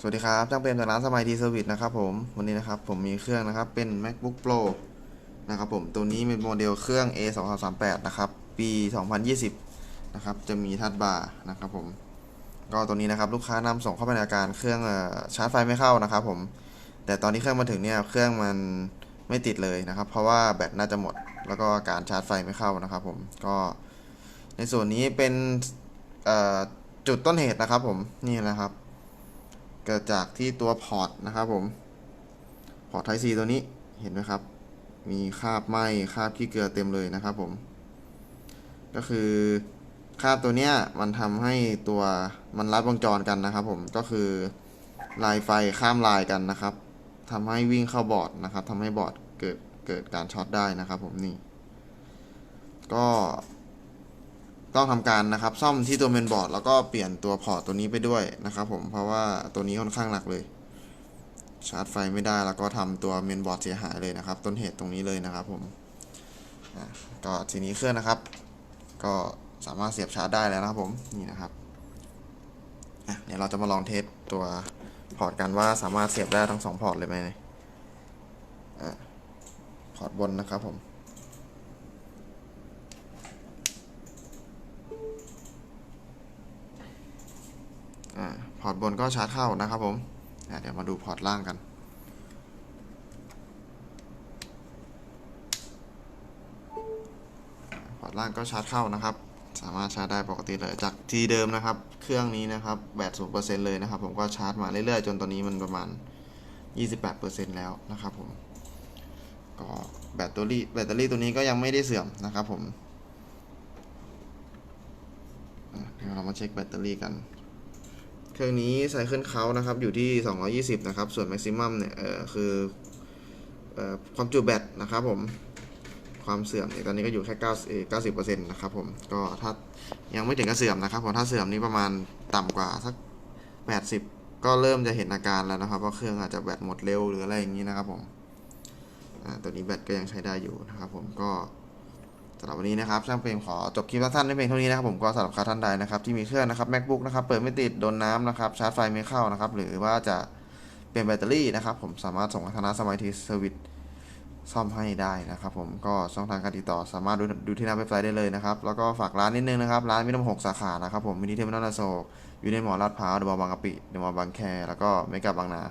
สวัสดีครับจ้างเป็นจากร้านสมัยดีเซอร์วิสนะครับผม วันนี้นะครับผมมีเครื่องนะครับเป็น macbook pro นะครับผมตัวนี้เป็นโมเดลเครื่อง a 2 3 8นะครับ ปี 2020 นะครับ จะมีทัชบาร์นะครับผม ก็ตัวนี้นะครับลูกค้านำส่งเข้าไปในอาการเครื่องเอ่อชาร์จไฟไม่เข้านะครับผม แต่ตอนที่เครื่องมาถึงเนี่ยเครื่องมันไม่ติดเลยนะครับ เพราะว่าแบตน่าจะหมด แล้วก็การชาร์จไฟไม่เข้านะครับผม ก็ในส่วนนี้เป็นจุดต้นเหตุนะครับผม นี่นะครับ เกิดจากที่ตัวพอร์ตนะครับผม พอร์ต Type C ตัวนี้เห็นไหมครับ มีคราบไหมคราบขี้เกลือเต็มเลยนะครับผม ก็คือคราบตัวเนี้ยมันทำให้ตัวมันรัดวงจรกันนะครับผม ก็คือลายไฟข้ามลายกันนะครับทำให้วิ่งเข้าบอร์ดนะครับทำให้บอร์ดเกิดเกิดการช็อตได้นะครับผมนี่ ก็ ต้องทำการนะครับ ซ่อมที่ตัวเมนบอร์ดแล้วก็เปลี่ยนตัวพอร์ตตัวนี้ไปด้วยนะครับผมเพราะว่าตัวนี้ค่อนข้างหนักเลย ชาร์จไฟไม่ได้แล้วก็ทำตัวเมนบอร์ดเสียหายเลยนะครับ ต้นเหตุตรงนี้เลยนะครับผมก็ทีนี้เครื่องนะครับ ก็สามารถเสียบชาร์จได้แล้วนะครับผมนี่นะครับเดี๋ยวเราจะมาลองเทสตัวพอร์ตกันว่าสามารถเสียบได้ทั้งสองพอร์ตเลยไหมพอร์ตบนนะครับผม พอร์ตบนก็ชาร์จเข้านะครับผมเดี๋ยวมาดูพอร์ตล่างกัน พอร์ตล่างก็ชาร์จเข้านะครับ สามารถชาร์จได้ปกติเลยจากที่เดิมนะครับ เครื่องนี้นะครับแบตศูนเปอร์เซ็นต์เลยนะครับ ผมก็ชาร์จมาเรื่อยๆ จนตอนนี้มันประมาณ 28%แล้วนะครับผม ก็แบตเตอรี่แบตเตอรี่ตัวนี้ก็ยังไม่ได้เสื่อมนะครับผมเดี๋ยวเรามาเช็คแบตเตอรี่กัน เครื่องนี้ไซเคิลเขานะครับอยู่ที่ 220 นะครับ ส่วน maximum เนี่ยเออคือเอ่อความจุแบตนะครับผมความเสื่อมเนี่ยตอนนี้ก็อยู่แค่9 90%นะครับผมก็ถ้ายังไม่ถึงกับเสื่อมนะครับผมถ้าเสื่อมนี่ประมาณต่ำกว่าสัก 80 ก็เริ่มจะเห็นอาการแล้วนะครับว่าเครื่องอาจจะแบตหมดเร็วหรืออะไรอย่างนี้นะครับผมตัวนี้แบตก็ยังใช้ได้อยู่นะครับผมก็ สำหรับวันนี้นะครับช่างเฟรมขอจบคลิปสั้นๆในเพียงเท่านี้นะครับผมก็สำหรับใครท่านใดนะครับที่มีเครื่องนะครับ macbook นะครับเปิดไม่ติดโดนน้ำนะครับชาร์จไฟไม่เข้านะครับหรือว่าจะเปลี่ยนแบตเตอรี่นะครับผมสามารถส่งทางสมัยทีเซอร์วิสซ่อมให้ได้นะครับผมก็ช่องทางการติดต่อสามารถดูดูที่หน้าเว็บไซต์ได้เลยนะครับ แล้วก็ฝากร้านนิดนึงนะครับ ร้านมีทั้งหมหกสาขานะครับผมมินิเทอร์มินอลนาโซอยู่ในหมอลาดพร้าวเดอะมอลล์บางกะปิเดอะมอลล์บางแคแล้วก็เมกะบางนา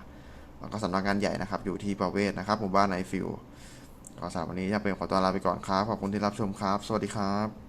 แล้วก็สำนักงานใหญ่นะครับอยู่ที่ประเวศนะครับหมู่บ้านไนฟิล ก็สำหรับวันนี้จะเป็นขอตัวลาไปก่อนครับ ขอบคุณที่รับชมครับ สวัสดีครับ